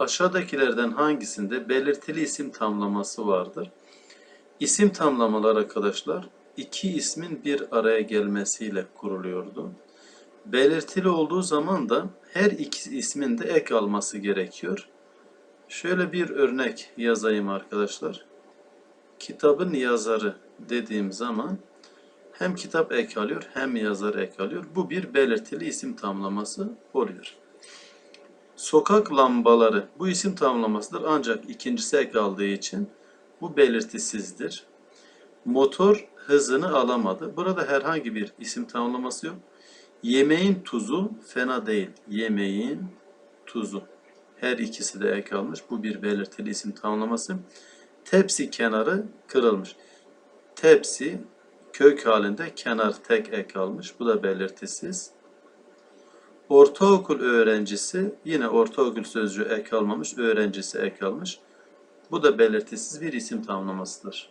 Aşağıdakilerden hangisinde belirtili isim tamlaması vardır? İsim tamlamalar arkadaşlar iki ismin bir araya gelmesiyle kuruluyordu. Belirtili olduğu zaman da her iki ismin de ek alması gerekiyor. Şöyle bir örnek yazayım arkadaşlar. Kitabın yazarı dediğim zaman hem kitap ek alıyor hem yazar ek alıyor. Bu bir belirtili isim tamlaması oluyor. Sokak lambaları bu isim tamlamasıdır ancak ikincisi ek aldığı için bu belirtisizdir. Motor hızını alamadı. Burada herhangi bir isim tamlaması yok. Yemeğin tuzu fena değil. Yemeğin tuzu. Her ikisi de ek almış. Bu bir belirtili isim tamlaması. Tepsi kenarı kırılmış. Tepsi kök halinde kenar tek ek almış. Bu da belirtisiz. Ortaokul öğrencisi yine ortaokul sözcüğü ek almamış. Öğrencisi ek almış. Bu da belirtisiz bir isim tamlamasıdır.